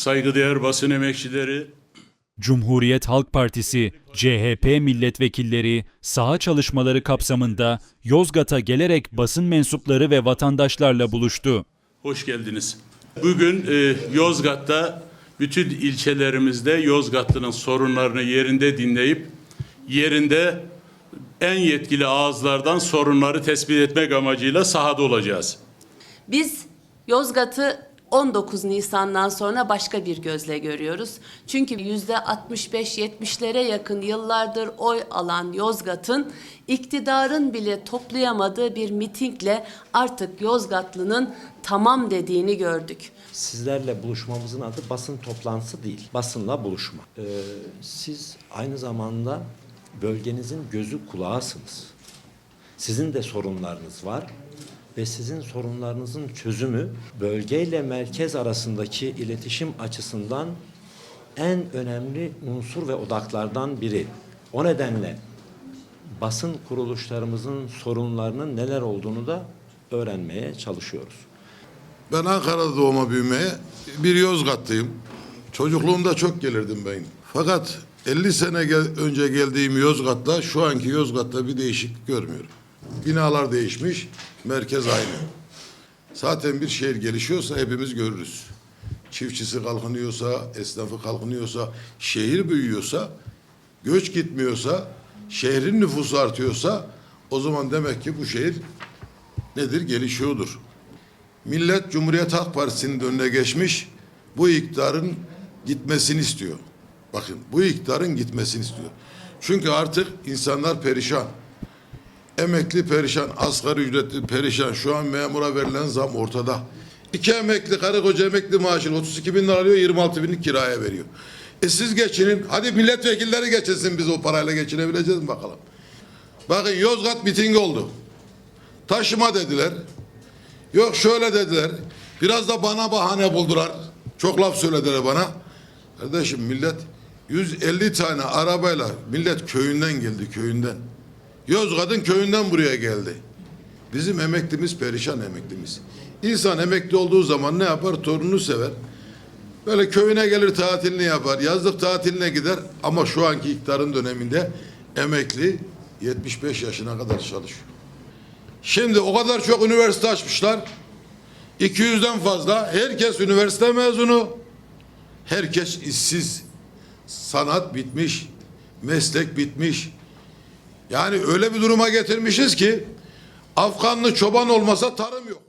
saygıdeğer basın emekçileri, Cumhuriyet Halk Partisi, CHP milletvekilleri saha çalışmaları kapsamında Yozgat'a gelerek basın mensupları ve vatandaşlarla buluştu. hoş geldiniz. Bugün e, Yozgat'ta bütün ilçelerimizde Yozgatlı'nın sorunlarını yerinde dinleyip yerinde en yetkili ağızlardan sorunları tespit etmek amacıyla sahada olacağız. Biz Yozgat'ı 19 Nisan'dan sonra başka bir gözle görüyoruz. Çünkü yüzde 65-70'lere yakın yıllardır oy alan Yozgat'ın iktidarın bile toplayamadığı bir mitingle artık Yozgatlı'nın tamam dediğini gördük. Sizlerle buluşmamızın adı basın toplantısı değil, basınla buluşma. Ee, siz aynı zamanda bölgenizin gözü kulağısınız. Sizin de sorunlarınız var ve sizin sorunlarınızın çözümü bölgeyle merkez arasındaki iletişim açısından en önemli unsur ve odaklardan biri. O nedenle basın kuruluşlarımızın sorunlarının neler olduğunu da öğrenmeye çalışıyoruz. Ben Ankara'da doğma büyümeye bir Yozgatlıyım. Çocukluğumda çok gelirdim ben. Fakat 50 sene önce geldiğim Yozgat'ta şu anki Yozgat'ta bir değişiklik görmüyorum. Binalar değişmiş, merkez aynı. Zaten bir şehir gelişiyorsa hepimiz görürüz. Çiftçisi kalkınıyorsa, esnafı kalkınıyorsa, şehir büyüyorsa, göç gitmiyorsa, şehrin nüfusu artıyorsa o zaman demek ki bu şehir nedir? Gelişiyordur. Millet Cumhuriyet Halk Partisi'nin önüne geçmiş. Bu iktidarın gitmesini istiyor. Bakın bu iktidarın gitmesini istiyor. Çünkü artık insanlar perişan. Emekli perişan, asgari ücretli perişan. Şu an memura verilen zam ortada. İki emekli, karı koca emekli maaşını 32 bin lira alıyor, 26 binlik kiraya veriyor. E siz geçinin. Hadi milletvekilleri geçinsin biz o parayla geçinebileceğiz mi bakalım. Bakın Yozgat miting oldu. Taşıma dediler. Yok şöyle dediler. Biraz da bana bahane buldular. Çok laf söylediler bana. Kardeşim millet 150 tane arabayla millet köyünden geldi köyünden. Yozgat'ın köyünden buraya geldi. Bizim emeklimiz perişan emeklimiz. İnsan emekli olduğu zaman ne yapar? Torununu sever. Böyle köyüne gelir tatilini yapar. Yazlık tatiline gider. Ama şu anki iktidarın döneminde emekli 75 yaşına kadar çalışıyor. Şimdi o kadar çok üniversite açmışlar. 200'den fazla. Herkes üniversite mezunu. Herkes işsiz. Sanat bitmiş. Meslek bitmiş. Yani öyle bir duruma getirmişiz ki Afganlı çoban olmasa tarım yok.